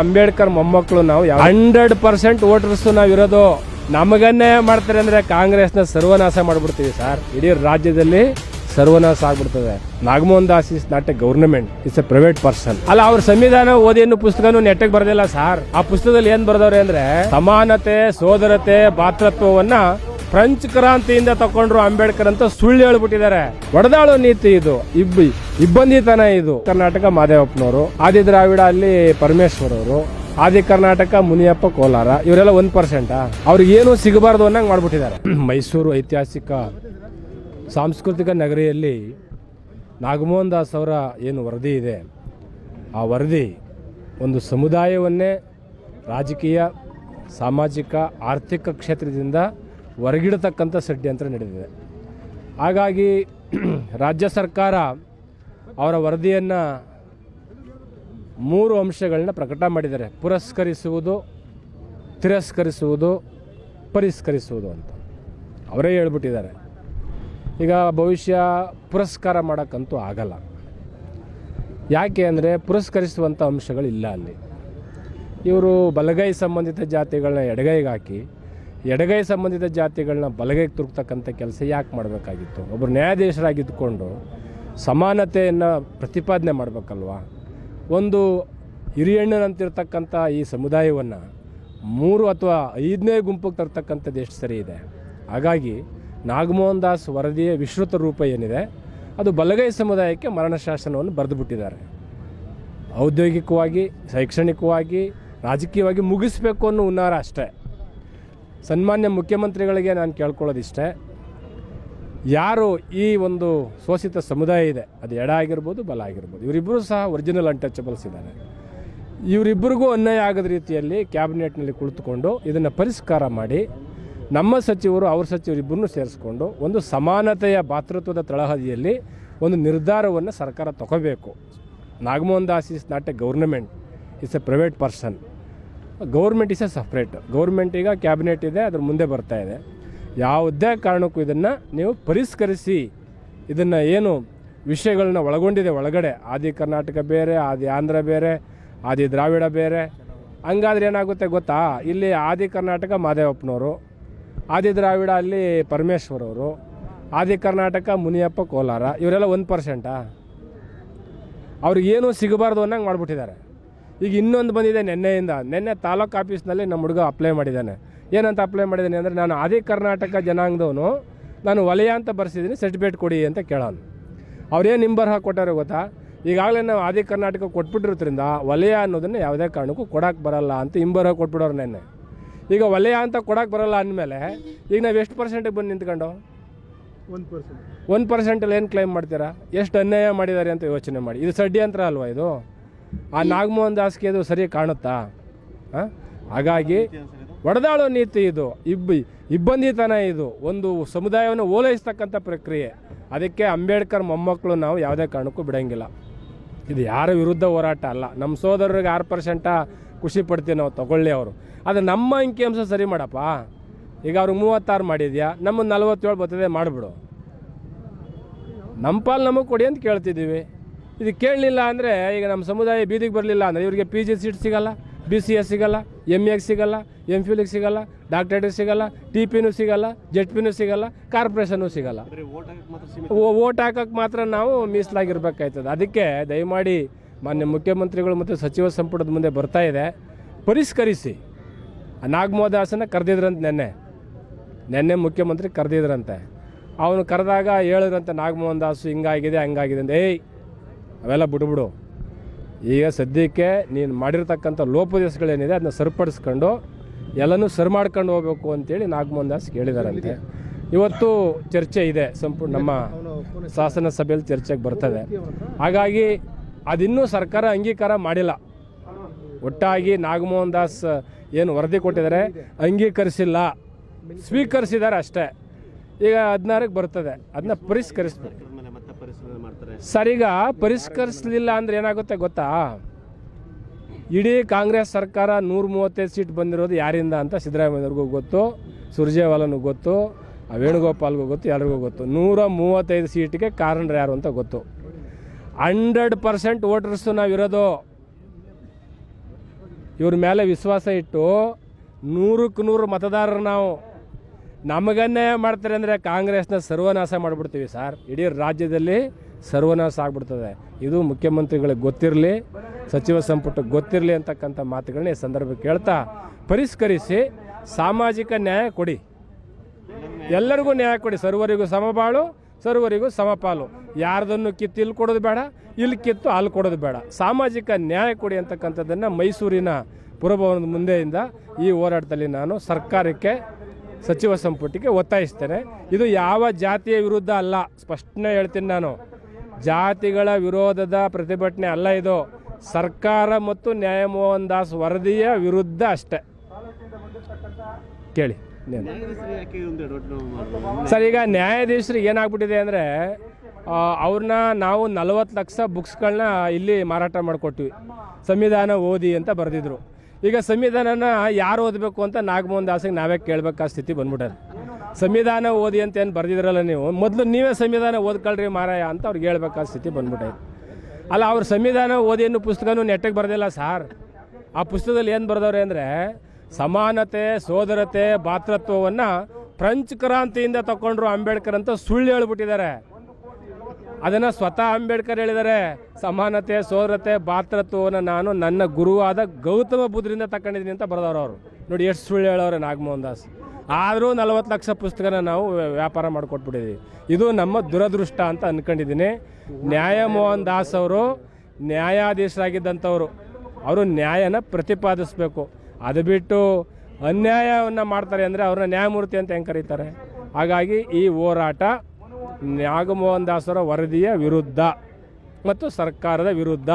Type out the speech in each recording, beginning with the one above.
ಅಂಬೇಡ್ಕರ್ ಮೊಮ್ಮಕ್ಕಳು ನಾವು hundred percent voters ನಾವು ಇರೋದು ನಮಗನ್ನೇ ಮಾಡ್ತಾರೆ ಅಂದ್ರೆ ಕಾಂಗ್ರೆಸ್ನ ಸರ್ವನಾಶ ಮಾಡ್ಬಿಡ್ತೀವಿ ಸರ್. ಇಡೀ ರಾಜ್ಯದಲ್ಲಿ ಸರ್ವನಾಶ ಆಗ್ಬಿಡ್ತದೆ. Nagamohan Das is not a government, it's a private person. ಅಲ್ಲ, ಅವ್ರ ಸಂವಿಧಾನ ಓದಿ ಏನು ಪುಸ್ತಕನು ನೆಟ್ಟಗೆ ಬರ್ದಿಲ್ಲ ಸರ್. ಆ ಪುಸ್ತಕದಲ್ಲಿ ಏನ್ ಬರ್ದವ್ರೆ ಅಂದ್ರೆ ಸಮಾನತೆ, ಸೋದರತೆ, ಭಾತೃತ್ವವನ್ನ ಫ್ರೆಂಚ್ ಕ್ರಾಂತಿಯಿಂದ ತಕೊಂಡ್ರು ಅಂಬೇಡ್ಕರ್ ಅಂತ ಸುಳ್ಳು ಹೇಳ್ಬಿಟ್ಟಿದ್ದಾರೆ. ಒಡೆದಾಳೋ ನೀತಿ ಇದು. ಇಬ್ಬಿ ಇಬ್ಬಂದಿತನ ಇದು. ಕರ್ನಾಟಕ ಮಾದೇವಪ್ಪನವರು, ಆದಿ ದ್ರಾವಿಡ ಅಲ್ಲಿ ಪರಮೇಶ್ವರ್ ಅವರು ಆದಿ ಕರ್ನಾಟಕ ಮುನಿಯಪ್ಪ ಕೋಲಾರ, ಇವರೆಲ್ಲ ಒಂದ್ ಪರ್ಸೆಂಟಾ ಅವ್ರಿಗೆ ಏನು ಸಿಗಬಾರ್ದು ಅನ್ನಂಗ್ ಮಾಡ್ಬಿಟ್ಟಿದ್ದಾರೆ. ಮೈಸೂರು ಐತಿಹಾಸಿಕ ಸಾಂಸ್ಕೃತಿಕ ನಗರಿಯಲ್ಲಿ ನಾಗಮೋಹನ್ ದಾಸ್ ಅವರ ಏನು ವರದಿ ಇದೆ. ಆ ವರದಿ ಒಂದು ಸಮುದಾಯವನ್ನೇ ರಾಜಕೀಯ, ಸಾಮಾಜಿಕ, ಆರ್ಥಿಕ ಕ್ಷೇತ್ರದಿಂದ ಹೊರಗಿಡತಕ್ಕಂಥ ಷಡ್ಯಂತ್ರ ನಡೆದಿದೆ. ಹಾಗಾಗಿ ರಾಜ್ಯ ಸರ್ಕಾರ ಅವರ ವರದಿಯನ್ನು ಮೂರು ಅಂಶಗಳನ್ನ ಪ್ರಕಟ ಮಾಡಿದ್ದಾರೆ. ಪುರಸ್ಕರಿಸುವುದು, ತಿರಸ್ಕರಿಸುವುದು, ಪರಿಷ್ಕರಿಸುವುದು ಅಂತ. ಅವರೇ ಹೇಳ್ಬಿಟ್ಟಿದ್ದಾರೆ. ಈಗ ಭವಿಷ್ಯ ಪುರಸ್ಕಾರ ಮಾಡೋಕ್ಕಂತೂ ಆಗಲ್ಲ. ಯಾಕೆ ಅಂದರೆ ಪುರಸ್ಕರಿಸುವಂಥ ಅಂಶಗಳಿಲ್ಲ ಅಲ್ಲಿ. ಇವರು ಬಲಗೈ ಸಂಬಂಧಿತ ಜಾತಿಗಳನ್ನ ಎಡಗೈಗೆ ಹಾಕಿ ಎಡಗೈ ಸಂಬಂಧಿತ ಜಾತಿಗಳನ್ನ ಬಲಗೈಗೆ ತುರುಕ್ತಕ್ಕಂಥ ಕೆಲಸ ಯಾಕೆ ಮಾಡಬೇಕಾಗಿತ್ತು? ಒಬ್ಬರು ನ್ಯಾಯಾಧೀಶರಾಗಿದ್ದುಕೊಂಡು ಸಮಾನತೆಯನ್ನು ಪ್ರತಿಪಾದನೆ ಮಾಡಬೇಕಲ್ವ? ಒಂದು ಹಿರಿಯಣ್ಣನಂತಿರ್ತಕ್ಕಂಥ ಈ ಸಮುದಾಯವನ್ನು ಮೂರು ಅಥವಾ ಐದನೇ ಗುಂಪಿಗೆ ತರ್ತಕ್ಕಂಥದ್ದು ಎಷ್ಟು ಸರಿ ಇದೆ? ಹಾಗಾಗಿ ನಾಗಮೋಹನ್ ದಾಸ್ ವರದಿಯ ವಿಶ್ರುತ ರೂಪ ಏನಿದೆ? ಅದು ಬಲಗೈ ಸಮುದಾಯಕ್ಕೆ ಮರಣ ಶಾಸನವನ್ನು ಬರೆದು ಬಿಟ್ಟಿದ್ದಾರೆ ಔದ್ಯೋಗಿಕವಾಗಿ, ಶೈಕ್ಷಣಿಕವಾಗಿ, ರಾಜಕೀಯವಾಗಿ ಮುಗಿಸ್ಬೇಕು ಅನ್ನೋ ಹುನ್ನಾರ ಅಷ್ಟೇ. ಸನ್ಮಾನ್ಯ ಮುಖ್ಯಮಂತ್ರಿಗಳಿಗೆ ನಾನು ಕೇಳ್ಕೊಳ್ಳೋದಿಷ್ಟೇ. ಯಾರು ಈ ಒಂದು ಶೋಷಿತ ಸಮುದಾಯ ಇದೆ, ಅದು ಎಡ ಆಗಿರ್ಬೋದು, ಬಲ ಆಗಿರ್ಬೋದು ಇವರಿಬ್ಬರು ಸಹ ಒರಿಜಿನಲ್ ಅನ್ಟಚಬಲ್ಸ್ ಇದ್ದಾರೆ. ಇವರಿಬ್ಬರಿಗೂ ಅನ್ಯಾಯ ಆಗದ ರೀತಿಯಲ್ಲಿ ಕ್ಯಾಬಿನೆಟ್ನಲ್ಲಿ ಕುಳಿತುಕೊಂಡು ಇದನ್ನು ಪರಿಷ್ಕಾರ ಮಾಡಿ ನಮ್ಮ ಸಚಿವರು, ಅವ್ರ ಸಚಿವರಿಬ್ಬರನ್ನು ಸೇರಿಸ್ಕೊಂಡು ಒಂದು ಸಮಾನತೆಯ ಭಾತೃತ್ವದ ತಳಹದಿಯಲ್ಲಿ ಒಂದು ನಿರ್ಧಾರವನ್ನು ಸರ್ಕಾರ ತಗೋಬೇಕು. Nagamohan Das is not a government it's a private person. Government is separate. Government ಈಗ ಕ್ಯಾಬಿನೆಟ್ ಇದೆ, ಅದ್ರ ಮುಂದೆ ಬರ್ತಾ ಇದೆ. ಯಾವುದೇ ಕಾರಣಕ್ಕೂ ಇದನ್ನು ನೀವು ಪರಿಷ್ಕರಿಸಿ ಇದನ್ನು ಏನು ವಿಷಯಗಳನ್ನ ಒಳಗೊಂಡಿದೆ ಒಳಗಡೆ. ಆದಿ ಕರ್ನಾಟಕ ಬೇರೆ, ಆದಿ ಆಂಧ್ರ ಬೇರೆ, ಆದಿ ದ್ರಾವಿಡ ಬೇರೆ. ಹಂಗಾದ್ರೆ ಏನಾಗುತ್ತೆ ಗೊತ್ತಾ? ಇಲ್ಲಿ ಆದಿ ಕರ್ನಾಟಕ ಮಾದೇವಪ್ಪನವರು, ಆದಿ ದ್ರಾವಿಡ ಅಲ್ಲಿ ಪರಮೇಶ್ವರ್ ಅವರು ಆದಿ ಕರ್ನಾಟಕ ಮುನಿಯಪ್ಪ ಕೋಲಾರ, ಇವರೆಲ್ಲ ಒಂದು ಪರ್ಸೆಂಟಾ ಅವ್ರಿಗೇನು ಸಿಗಬಾರ್ದು ಅನ್ನಂಗೆ ಮಾಡಿಬಿಟ್ಟಿದ್ದಾರೆ. ಈಗ ಇನ್ನೊಂದು ಬಂದಿದೆ ನಿನ್ನೆಯಿಂದ. ನಿನ್ನೆ ತಾಲೂಕು ಆಫೀಸ್ನಲ್ಲಿ ನಮ್ಮ ಹುಡುಗ ಅಪ್ಲೈ ಮಾಡಿದ್ದಾನೆ. ಏನಂತ ಅಪ್ಲೈ ಮಾಡಿದ್ದಾನೆ ಅಂದರೆ ನಾನು ಆದಿ ಕರ್ನಾಟಕ ಜನಾಂಗದವನು. ನಾನು ವಲಯ ಅಂತ ಬರ್ಸಿದ್ದೀನಿ ಸರ್ಟಿಫಿಕೇಟ್ ಕೊಡಿ ಅಂತ ಕೇಳೋನು. ಅವ್ರೇನು ನಿಂಬರ್ ಕೊಟ್ಟಾರೋ ಗೊತ್ತಾ? ಈಗಾಗಲೇ ನಾವು ಆದಿ ಕರ್ನಾಟಕ ಕೊಟ್ಬಿಟ್ಟಿರೋದ್ರಿಂದ ವಲಯ ಅನ್ನೋದನ್ನು ಯಾವುದೇ ಕಾರಣಕ್ಕೂ ಕೊಡೋಕೆ ಬರಲ್ಲ ಅಂತ ಇಂಬರ್ಹ ಕೊಟ್ಬಿಡೋರು ನೆನ್ನೆ. ಈಗ ವಲಯ ಅಂತ ಕೊಡೋಕೆ ಬರಲ್ಲ ಅಂದಮೇಲೆ ಈಗ ನಾವು ಎಷ್ಟು ಪರ್ಸೆಂಟಿಗೆ ಬಂದು ನಿಂತ್ಕೊಂಡು? ಒಂದು ಪರ್ಸೆಂಟ್ ಒಂದು ಪರ್ಸೆಂಟಲ್ಲಿ ಏನು ಕ್ಲೈಮ್ ಮಾಡ್ತೀರಾ? ಎಷ್ಟು ಅನ್ಯಾಯ ಮಾಡಿದ್ದಾರೆ ಅಂತ ಯೋಚನೆ ಮಾಡಿ. ಇದು ಷಡ್ಯಂತ್ರ ಅಲ್ವಾ ಇದು? ಆ ನಾಗಮೋಹನ್ ದಾಸ್ಗೆ ಅದು ಸರಿ ಕಾಣುತ್ತಾ? ಹಾಂ ಹಾಗಾಗಿ ಒಡೆದಾಳೋ ನೀತಿ ಇದು. ಇಬ್ಬ ಇಬ್ಬಂದಿತನ ಇದು. ಒಂದು ಸಮುದಾಯವನ್ನು ಓಲೈಸ್ತಕ್ಕಂಥ ಪ್ರಕ್ರಿಯೆ. ಅದಕ್ಕೆ ಅಂಬೇಡ್ಕರ್ ಮೊಮ್ಮಕ್ಕಳು ನಾವು ಯಾವುದೇ ಕಾರಣಕ್ಕೂ ಬಿಡೋಂಗಿಲ್ಲ. ಇದು ಯಾರ ವಿರುದ್ಧ ಹೋರಾಟ ಅಲ್ಲ. ನಮ್ಮ ಸೋದರರಿಗೆ ಆರು ಪರ್ಸೆಂಟ ಖುಷಿ ಪಡ್ತೀವಿ ನಾವು, ತಗೊಳ್ಳಿ ಅವರು. ಅದು ನಮ್ಮ ಅಂಕಿಅಂಶ ಸರಿ ಮಾಡಪ್ಪ. ಈಗ ಅವ್ರಿಗೆ ಮೂವತ್ತಾರು ಮಾಡಿದ್ಯಾ? ನಮ್ಮ ನಲ್ವತ್ತೇಳು ಬರ್ತದೆ, ಮಾಡಿಬಿಡು. ನಮ್ಮ ಪಾಲು ನಮಗೆ ಕೊಡಿ ಅಂತ ಕೇಳ್ತಿದ್ದೀವಿ. ಇದು ಕೇಳಲಿಲ್ಲ ಅಂದರೆ ಈಗ ನಮ್ಮ ಸಮುದಾಯ ಬೀದಿಗೆ ಬರಲಿಲ್ಲ ಅಂದರೆ ಇವರಿಗೆ ಪಿ ಜಿ ಸೀಟ್ ಸಿಗಲ್ಲ ಬಿ ಸಿ ಎಸ್ ಸಿಗಲ್ಲ ಎಂ ಎಗೆ ಸಿಗಲ್ಲ ಎಂ ಫಿಲಿಗೆ ಸಿಗಲ್ಲ ಡಾಕ್ಟರೇಟಿಗೆ ಸಿಗಲ್ಲ ಟಿ ಪಿನೂ ಸಿಗಲ್ಲ ಜೆಟ್ ಪಿನೂ ಸಿಗಲ್ಲ ಕಾರ್ಪೊರೇಷನ್ನು ಸಿಗಲ್ಲ. ವೋಟ್ ಓಟ್ ಹಾಕಕ್ಕೆ ಮಾತ್ರ ನಾವು ಮೀಸಲಾಗಿರ್ಬೇಕಾಯ್ತದೆ. ಅದಕ್ಕೆ ದಯಮಾಡಿ ಮಾನ್ಯ ಮುಖ್ಯಮಂತ್ರಿಗಳು ಮತ್ತು ಸಚಿವ ಸಂಪುಟದ ಮುಂದೆ ಬರ್ತಾ ಇದೆ. ಪರಿಷ್ಕರಿಸಿ. ನಾಗಮೋದಾಸನ ನಾಗಮೋಹನ್ ದಾಸನ ಕರೆದಿದ್ರಂತೆ ನೆನ್ನೆ. ನೆನ್ನೆ ಮುಖ್ಯಮಂತ್ರಿ ಕರೆದಿದ್ರಂತೆ. ಅವನು ಕರೆದಾಗ ಹೇಳಿದ್ರಂತೆ ನಾಗಮೋಹನ್ ದಾಸು ಹಿಂಗಾಗಿದೆ ಹಂಗಾಗಿದೆ ಅಂತ. ಏಯ್ ಅವೆಲ್ಲ ಬಿಡುಬಿಡು ಈಗ ಸದ್ಯಕ್ಕೆ ನೀನು ಮಾಡಿರ್ತಕ್ಕಂಥ ಲೋಪದೇಶಗಳೇನಿದೆ ಅದನ್ನ ಸರಿಪಡಿಸ್ಕೊಂಡು ಎಲ್ಲನೂ ಸರಿ ಮಾಡ್ಕೊಂಡು ಹೋಗ್ಬೇಕು ಅಂತೇಳಿ ನಾಗಮೋಹನ್ ದಾಸ್ ಕೇಳಿದಾರಂತೆ ಇವತ್ತು ಚರ್ಚೆ ಇದೆ, ಸಂಪೂರ್ಣ ನಮ್ಮ ಶಾಸನ ಸಭೆಯಲ್ಲಿ ಚರ್ಚೆಗೆ ಬರ್ತದೆ. ಹಾಗಾಗಿ ಅದಿನ್ನೂ ಸರ್ಕಾರ ಅಂಗೀಕಾರ ಮಾಡಿಲ್ಲ. ಒಟ್ಟಾಗಿ ನಾಗಮೋಹನ್ ದಾಸ್ ಏನು ವರದಿ ಕೊಟ್ಟಿದ್ದಾರೆ, ಅಂಗೀಕರಿಸಿಲ್ಲ. ಸ್ವೀಕರಿಸಿದ್ದಾರೆ ಅಷ್ಟೇ. ಈಗ ಹದಿನಾರಕ್ಕೆ ಬರ್ತದೆ. ಅದನ್ನ ಪರಿಷ್ಕರಿಸ್ಬೇಕು. ಸರಿಗ ಪರಿಷ್ಕರಿಸಲಿಲ್ಲ ಅಂದ್ರೆ ಏನಾಗುತ್ತೆ ಗೊತ್ತಾ? ಇಡೀ ಕಾಂಗ್ರೆಸ್ ಸರ್ಕಾರ ನೂರ ಮೂವತ್ತೈದು ಸೀಟ್ ಬಂದಿರೋದು ಯಾರಿಂದ ಅಂತ ಸಿದ್ದರಾಮಯ್ಯವ್ರಿಗೂ ಗೊತ್ತು ಸುರ್ಜೇವಾಲನಿಗೂ ಗೊತ್ತು, ಆ ವೇಣುಗೋಪಾಲ್ಗೂ ಗೊತ್ತು, ಎಲ್ರಿಗೂ ಗೊತ್ತು. ನೂರ ಮೂವತ್ತೈದು ಸೀಟಿಗೆ ಕಾರಣರು ಯಾರು ಅಂತ ಗೊತ್ತು. ಹಂಡ್ರೆಡ್ ಪರ್ಸೆಂಟ್ ವೋಟರ್ಸು ನಾವಿರೋದು. ಇವ್ರ ಮೇಲೆ ವಿಶ್ವಾಸ ಇಟ್ಟು ನೂರಕ್ಕೆ ನೂರು ಮತದಾರರು ನಾವು. ನಮಗನ್ನೇ ಮಾಡ್ತಾರೆ ಅಂದರೆ ಕಾಂಗ್ರೆಸ್ನ ಸರ್ವನಾಶ ಮಾಡಿಬಿಡ್ತೀವಿ ಸರ್. ಇಡೀ ರಾಜ್ಯದಲ್ಲಿ ಸರ್ವನಾಶ ಆಗ್ಬಿಡ್ತದೆ. ಇದು ಮುಖ್ಯಮಂತ್ರಿಗಳಿಗೆ ಗೊತ್ತಿರಲಿ, ಸಚಿವ ಸಂಪುಟಕ್ಕೆ ಗೊತ್ತಿರಲಿ ಅಂತಕ್ಕಂಥ ಮಾತುಗಳನ್ನ ಈ ಸಂದರ್ಭ ಕೇಳ್ತಾ ಪರಿಷ್ಕರಿಸಿ ಸಾಮಾಜಿಕ ನ್ಯಾಯ ಕೊಡಿ. ಎಲ್ಲರಿಗೂ ನ್ಯಾಯ ಕೊಡಿ. ಸರ್ವರಿಗೂ ಸಮಬಾಳು, ಸರ್ವರಿಗೂ ಸಮಪಾಲು. ಯಾರ್ದನ್ನು ಕಿತ್ತು ಇಲ್ಲಿ ಕೊಡೋದು ಬೇಡ, ಇಲ್ಲಿ ಕಿತ್ತು ಅಲ್ಲಿ ಕೊಡೋದು ಬೇಡ. ಸಾಮಾಜಿಕ ನ್ಯಾಯ ಕೊಡಿ ಅಂತಕ್ಕಂಥದ್ದನ್ನು ಮೈಸೂರಿನ ಪುರಭವನದ ಮುಂದೆಯಿಂದ ಈ ಹೋರಾಟದಲ್ಲಿ ನಾನು ಸರ್ಕಾರಕ್ಕೆ, ಸಚಿವ ಸಂಪುಟಕ್ಕೆ ಒತ್ತಾಯಿಸ್ತೇನೆ. ಇದು ಯಾವ ಜಾತಿಯ ವಿರುದ್ಧ ಅಲ್ಲ. ಸ್ಪಷ್ಟನೆ ಹೇಳ್ತೀನಿ ನಾನು. ಜಾತಿಗಳ ವಿರೋಧದ ಪ್ರತಿಭಟನೆ ಅಲ್ಲ ಇದು. ಸರ್ಕಾರ ಮತ್ತು ನ್ಯಾಯಮೋಹನ್ ದಾಸ್ ವರದಿಯ ವಿರುದ್ಧ ಅಷ್ಟೇ. ಕೇಳಿ. ನ್ಯಾಯಾಧೀಶರು ಸರ್, ಈಗ ನ್ಯಾಯಾಧೀಶರಿಗೆ ಏನಾಗ್ಬಿಟ್ಟಿದೆ ಅಂದರೆ ಅವ್ರನ್ನ ನಾವು ನಲವತ್ತು ಲಕ್ಷ ಬುಕ್ಸ್ಗಳನ್ನ ಇಲ್ಲಿ ಮಾರಾಟ ಮಾಡಿಕೊಟ್ವಿ. ಸಂವಿಧಾನ ಓದಿ ಅಂತ ಬರೆದಿದ್ರು. ಈಗ ಸಂವಿಧಾನನ ಯಾರು ಓದಬೇಕು ಅಂತ ನಾಗಮೋಹನ್ ದಾಸಿಗೆ ನಾವೇ ಕೇಳಬೇಕಾದ ಸ್ಥಿತಿ ಬಂದ್ಬಿಟ್ಟಾರೆ ಸಂವಿಧಾನ ಓದಿ ಅಂತ ಏನು ಬರೆದಿದ್ರಲ್ಲ ನೀವು, ಮೊದಲು ನೀವೇ ಸಂವಿಧಾನ ಓದ್ಕೊಳ್ರಿ ಮಾರಾಯ ಅಂತ ಅವ್ರಿಗೆ ಹೇಳ್ಬೇಕಾದ ಸ್ಥಿತಿ ಬಂದ್ಬಿಟ್ಟೈತೆ. ಅಲ್ಲ, ಅವ್ರ ಸಂವಿಧಾನ ಓದಿ ಅನ್ನೋ ಪುಸ್ತಕನೂ ನೆಟ್ಟಗೆ ಬರೆದಿಲ್ಲ ಸಾರ್. ಆ ಪುಸ್ತಕದಲ್ಲಿ ಏನು ಬರೆದವ್ರೆ ಅಂದರೆ, ಸಮಾನತೆ, ಸೋದರತೆ, ಭಾತೃತ್ವವನ್ನು ಫ್ರೆಂಚ್ ಕ್ರಾಂತಿಯಿಂದ ತಗೊಂಡ್ರು ಅಂಬೇಡ್ಕರ್ ಅಂತ ಸುಳ್ಳು ಹೇಳ್ಬಿಟ್ಟಿದ್ದಾರೆ. ಅದನ್ನು ಸ್ವತಃ ಅಂಬೇಡ್ಕರ್ ಹೇಳಿದರೆ, ಸಮಾನತೆ ಸೋದರತೆ ಭಾತೃತ್ವವನ್ನು ನಾನು ನನ್ನ ಗುರುವಾದ ಗೌತಮ ಬುದ್ಧರಿಂದ ತಗೊಂಡಿದ್ದೀನಿ ಅಂತ ಬರೆದವ್ರು ಅವರು. ನೋಡಿ, ಎಷ್ಟು ಸುಳ್ಳು ಹೇಳೋರು ನಾಗಮೋಹನ್ ದಾಸ್ ಆದರೂ ನಲವತ್ತು ಲಕ್ಷ ಪುಸ್ತಕನ ನಾವು ವ್ಯ- ವ್ಯಾಪಾರ ಮಾಡಿಕೊಟ್ಬಿಟ್ಟಿದ್ದೀವಿ ಇದು ನಮ್ಮ ದುರದೃಷ್ಟ ಅಂತ ಅಂದ್ಕೊಂಡಿದ್ದೀನಿ ನ್ಯಾಯಮೋಹನ್ ದಾಸ್ ಅವರು ನ್ಯಾಯಾಧೀಶರಾಗಿದ್ದಂಥವ್ರು. ಅವರು ನ್ಯಾಯನ ಪ್ರತಿಪಾದಿಸಬೇಕು. ಅದು ಬಿಟ್ಟು ಅನ್ಯಾಯವನ್ನು ಮಾಡ್ತಾರೆ ಅಂದರೆ ಅವ್ರನ್ನ ನ್ಯಾಯಮೂರ್ತಿ ಅಂತ ಹೆಂಗೆ ಕರೀತಾರೆ? ಹಾಗಾಗಿ ಈ ಹೋರಾಟ ನಾಗಮೋಹನ್ ದಾಸರ ವರದಿಯ ವಿರುದ್ಧ ಮತ್ತು ಸರ್ಕಾರದ ವಿರುದ್ಧ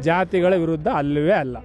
ಜಾತಿಗಳ ವಿರುದ್ಧ ಅಲ್ಲವೇ ಅಲ್ಲ.